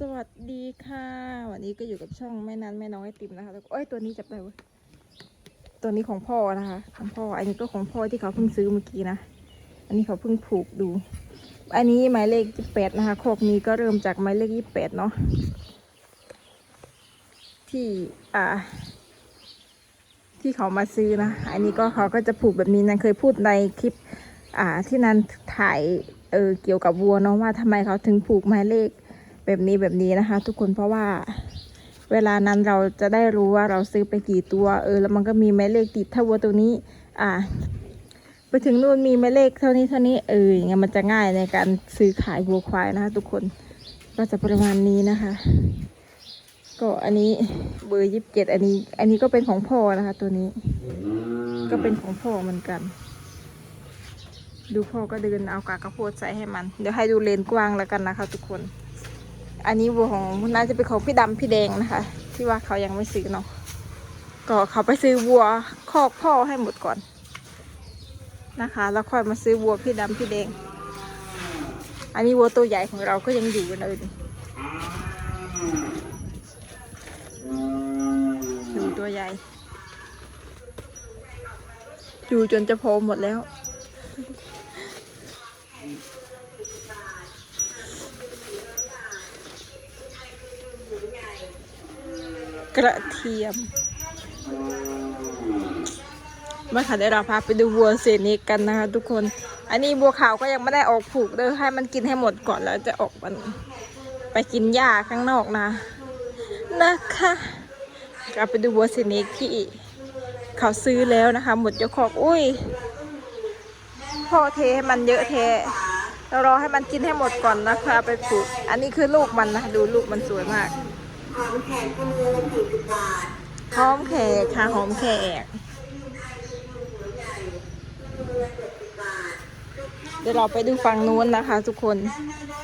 สวัสดีค่ะ วันนี้ก็อยู่กับช่องแม่นั้นแม่น้องไอติมนะคะแล้วก็เอ้ยตัวนี้จับได้เว้ยตัวนี้ของพ่อนะคะ ของพ่อ อันนี้ก็ของพ่อที่เขาเพิ่งซื้อเมื่อกี้นะ อันนี้เขาเพิ่งผูกดู อันนี้หมายเลขยี่แปดนะคะโคอกนี้ก็เริ่มจากหมายเลขยี่แปดเนาะที่อ่า ที่เขามาซื้อนะ อันนี้ก็เขาก็จะผูกแบบนี้นันเคยพูดในคลิป อ่าที่นันถ่ายเออเกี่ยวกับวัวเนาะว่าทำไมเขาถึงผูกหมายเลข แบบนี้แบบนี้นะคะ ทุกคนเพราะว่าเวลานั้นเราจะได้รู้ว่าเราซื้อไปกี่ตัว เออ แล้วมันก็มีหมายเลขติดถ้าวัวตัวนี้ อ่า ไปถึงนู่นมีหมายเลขเท่านี้เท่านี้เอออย่างเงี้ยมันจะง่ายในการซื้อขายวัวควายนะคะ ทุกคนก็จะประมาณนี้นะคะ ก็อันนี้เบอร์ยี่สิบเจ็ดอันนี้ อันนี้ก็เป็นของพ่อนะคะ ตัวนี้ ก็เป็นของพ่อเหมือนกัน ดูพ่อก็เดินเอากากระโพดใส่ให้มัน เดี๋ยวให้ดูเลนกว้างแล้วกันนะคะ ทุกคน อันนี้วัวของน่าจะเป็นของพี่ดำพี่แดงนะคะ ที่ว่าเขายังไม่ซื้อเนาะก็เขาไปซื้อวัวคอกพ่อให้หมดก่อนนะคะ แล้วค่อยมาซื้อวัวพี่ดำพี่แดง อันนี้วัวตัวใหญ่ของเราก็ยังอยู่เลยนี่ตัวใหญ่ อยู่จนจะโพหมดแล้ว กระเทียมมาค่ะเดี๋ยวเราพาไปดูวัวเซนิกกันนะคะทุกคน อันนี้บัวขาวก็ยังไม่ได้ออกผูกเด้อให้มันกินให้หมดก่อนแล้วจะออกมันไปกินหญ้าข้างนอกนะนะคะเราไปดูวัวเซนิกที่เขาซื้อแล้วนะคะ หมดเจ้าของอุ้ยพ่อเทให้มันเยอะเทเรารอให้มันกินให้หมดก่อนนะคะไปปลูก อันนี้คือลูกมันนะดูลูกมันสวยมาก หอมแขกคนละสี่สิบบาทหอมแขกค่ะหอมแขกเดี๋ยวเราไปดูฝั่งนู้นนะคะ ทุกคน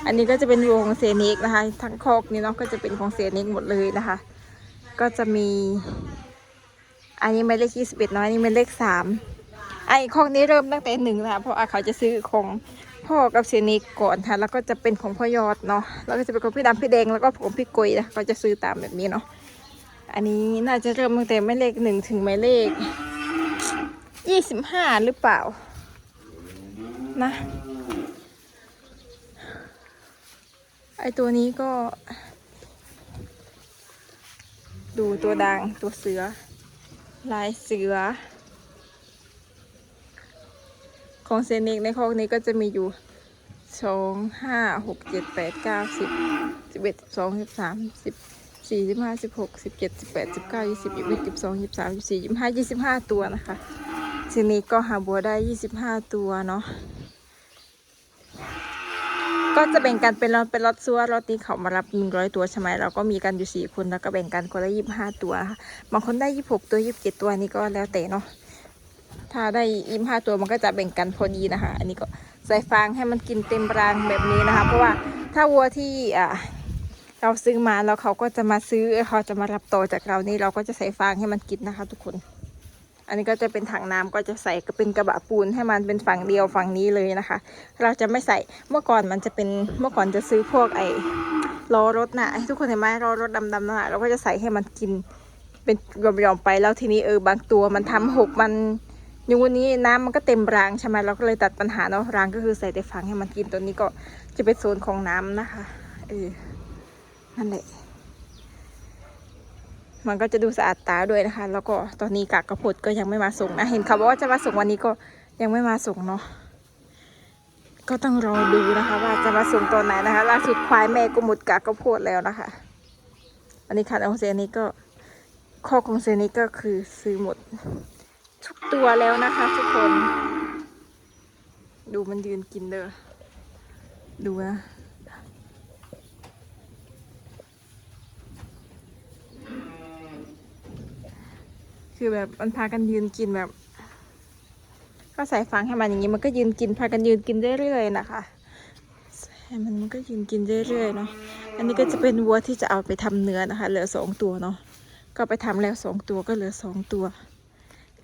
อันนี้ก็จะเป็นวงเซนิกนะคะ ทั้งคอกนี้เนาะก็จะเป็นของเซนิกหมดเลยนะคะ ก็จะมี อันนี้หมายเลขยี่สิบเอ็ดน้อยอันนี้หมายเลขสามไอ้คอกนี้เริ่มตั้งแต่หนึ่งนะคะเพราะว่าเขาจะซื้อของ พ่อกับเซนิกก่อนค่ะแล้วก็จะเป็นของพ่อยอดเนาะแล้วก็จะเป็นของพี่ดำพี่แดงแล้วก็ของพี่กุยนะเขาจะซื้อตามแบบนี้เนาะอันนี้น่าจะเริ่มตั้งแต่หมายเลขหนึ่งถึงหมายเลขยี่สิบห้าหรือเปล่า นะ ไอตัวนี้ก็ ดูตัวดังตัวเสือ ลายเสือ ของเซนิกในคอกนี้ก็จะมีอยู่สองห้าหกเจ็ดแปดเก้าสิบสิบเอ็ดสิบสองสิบสามสิบสี่สิบห้าสิบหกสิบเจ็ดสิบแปดสิบเก้ายี่สิบยี่สิบเอ็ดยี่สิบสองยี่สิบสามยี่สิบสี่ยี่สิบห้ายี่สิบห้าตัวนะคะเซนิกก็หาบัวได้ยี่สิบห้าตัวเนาะก็จะแบ่งกันเป็นรถเป็นรถซัวรถนี้เขามารับหนึ่งร้อยตัวใช่ไหมเราก็มีกันอยู่สี่คนแล้วก็แบ่งกันคนละยี่สิบห้าตัวนะคะบางคนได้ยี่สิบหกตัวยี่สิบเจ็ดตัวนี่ก็แล้วแต่เนาะ ถ้าได้ยี่สิบห้าตัวมันก็จะแบ่งกันพอดีนะคะ อันนี้ก็ใส่ฟางให้มันกินเต็มรางแบบนี้นะคะ เพราะว่าถ้าวัวที่อ่าเราซื้อมาแล้วเขาก็จะมาซื้อเขาจะมารับต่อจากเรานี่เราก็จะใส่ฟางให้มันกินนะคะ ทุกคน อันนี้ก็จะเป็นถังน้ำก็จะใส่เป็นกระบะปูนให้มันเป็นฝั่งเดียวฝั่งนี้เลยนะคะ เราจะไม่ใส่เมื่อก่อนมันจะเป็นเมื่อก่อนจะซื้อพวกไอ้ล้อรถน่ะทุกคนเห็นไหมล้อรถดำๆนั่นน่ะเราก็จะใส่ให้มันกินเป็นยอมๆไปแล้วทีนี้เออบางตัวมันทำหกมัน อย่างวันนี้น้ำมันก็เต็มรางใช่ไหมเราก็เลยตัดปัญหาเนาะรางก็คือใส่แต่ฟังให้มันกินตัวนี้ก็จะเป็นโซนของน้ำนะคะเออนั่นแหละมันก็จะดูสะอาดตาด้วยนะคะ แล้วก็ตอนนี้กากกระพดก็ยังไม่มาส่งนะเห็นเขาบอกว่าจะมาส่งวันนี้ก็ยังไม่มาส่งเนาะก็ต้องรอดูนะคะ ว่าจะมาส่งตอนไหนนะคะล่าสุดควายแม่ก็หมดกากกระพดแล้วนะคะอันนี้คันองเซนี้ก็ข้อของเซนี้ก็คือซื้อหมด ตัวแล้วนะคะ ทุกคน ดูมันยืนกินเด้อดูนะคือแบบมันพากันยืนกินแบบก็ใส่ฟางให้มันอย่างนี้มันก็ยืนกินพากันยืนกินเรื่อยๆนะคะให้มันมันก็ยืนกินเรื่อยๆเนาะอันนี้ก็จะเป็นวัวที่จะเอาไปทำเนื้อนะคะ เหลือสองตัวเนาะก็ไปทำแล้วสองตัวก็เหลือสองตัว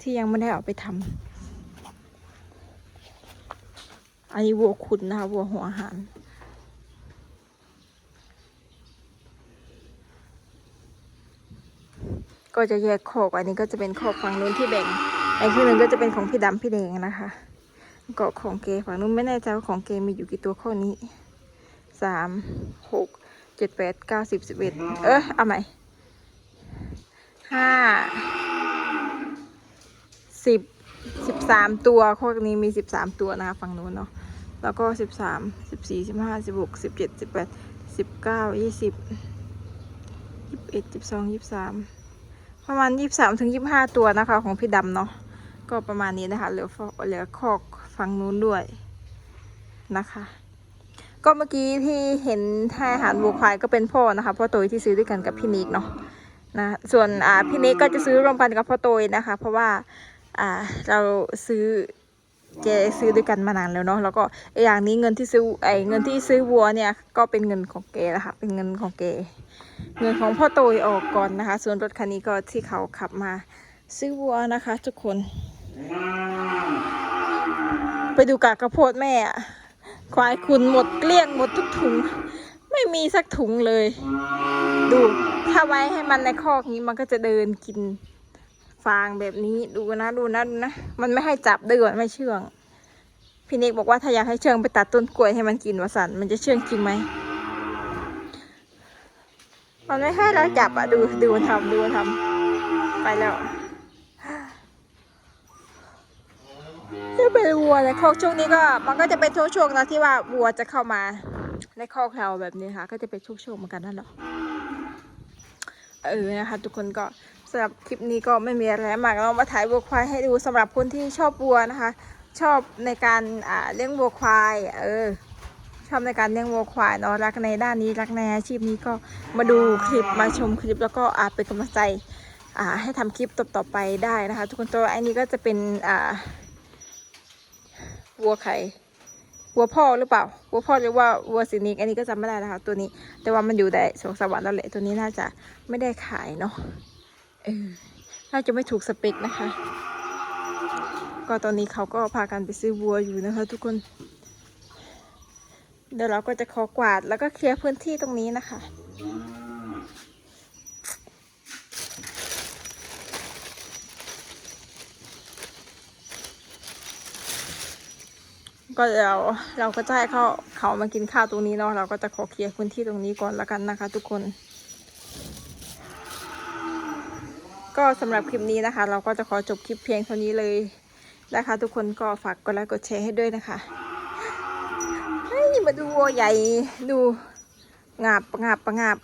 ที่ยังไม่ได้ออกไปทำอันนี้วัวขุนนะคะวัวหัวหารก็จะแยกโอกอันนี้ก็จะเป็นโอกฝั่งนู้นที่แบ่งไอ้ที่หนึ่งก็จะเป็นของพี่ดำพี่แดงนะคะก็ของเกฝั่งนู้นไม่แน่ใจว่าของเกมีอยู่กี่ตัวข้อนี้สามหกเจ็ดแปดเก้าสิบสิบเอ็ดเออเอาใหม่ห้า สิบสิบสามตัวข้อนี้มีสิบสามตัวนะคะฝั่งนู้นเนาะแล้วก็สิบสามสิบสี่สิบห้าสิบหกสิบเจ็ดสิบแปดสิบเก้ายี่สิบยี่สิบเอ็ดยี่สิบสองยี่สิบสามประมาณยี่สามถึงยี่ห้าตัวนะคะของพี่ดำเนาะก็ประมาณนี้นะคะเหลือฟอเหลือคอกฝั่งนู้นด้วยนะคะ ก็เมื่อกี้ที่เห็นให้อาหารวัวควายก็เป็นพ่อนะคะพ่อโตยที่ซื้อด้วยกันกับพี่นิกเนาะนะส่วนอ่าพี่นิกก็จะซื้อรวมกันกับพ่อโตยนะคะ เพราะว่า อ่าเราซื้อเจซื้อด้วยกันมานานแล้วเนาะแล้วก็อีกอย่างนี้เงินที่ซื้อไอเงินที่ซื้อวัวเนี่ยก็เป็นเงินของเกนะคะเป็นเงินของเกเงินของพ่อโตยออกก่อนนะคะ ส่วนรถคันนี้ก็ที่เขาขับมาซื้อวัวนะคะ ทุกคน ไปดูกากระโพดแม่อควายคุณหมดเกลี้ยงหมดทุกถุง ไม่มีสักถุงเลย ดูถ้าไว้ให้มันในคอกนี้มันก็จะเดินกิน ฟางแบบนี้ดูนะดูนะดูนะ มันไม่ให้จับด้วยมันไม่เชื่อง พี่นิกบอกว่าถ้าอยากให้เชื่องไปตัดต้นกล้วยให้มันกินวสันมันจะเชื่องจริงไหมมันไม่ให้เราจับอะดูดูมันทำดูมันทำไปแล้วจะเป็นวัวในคอกช่วงนี้ก็ มันก็จะเป็นช่วงๆนะที่ว่าวัวจะเข้ามาในคอกเราแบบนี้ค่ะ ก็จะเป็นช่วงๆเหมือนกันนั่นแหละเออนะคะทุกคนก็ำหรับคลิปนี้ก็ไม่มีอะไรมากเรามาถ่ายวัวควายให้ดูสำหรับคนที่ชอบวัวนะคะ ชอบในการเลี้ยงวัวควายเออชอบในการเลี้ยงวัวควายเนาะรักในด้านนี้รักในอาชีพนี้ก็มาดูคลิปมาชมคลิปแล้วก็อาเป็นกำลังใจให้ทำคลิปต่อๆไปได้นะคะ ทุกคนตัวอันนี้ก็จะเป็นวัวไข่วัวพ่อหรือเปล่าวัวพ่อหรือว่าวัวสินิกอันนี้ก็จำไม่ได้นะคะตัวนี้ แต่ว่ามันอยู่ในสวนสวรรค์แล้วแหละตัวนี้น่าจะไม่ได้ขายเนาะ น่าจะไม่ถูกสเปคนะคะ ก็ตอนนี้เขาก็พากันไปซื้อวัวอยู่นะคะ ทุกคน เดี๋ยวเราก็จะขอกวาดแล้วก็เคลียร์พื้นที่ตรงนี้นะคะก็เดี๋ยวเราก็จะให้เขาเขามากินข้าวตรงนี้เนาะเราก็จะขอเคลียร์พื้นที่ตรงนี้ก่อนละกันนะคะ ทุกคน ก็สำหรับคลิปนี้นะคะ เราก็จะขอจบคลิปเพียงเท่านี้เลยนะคะ ทุกคนก็ฝากกดไลค์กดแชร์ให้ด้วยนะคะเฮ้ยมาดูวัวใหญ่ดูงาบงาบงาบ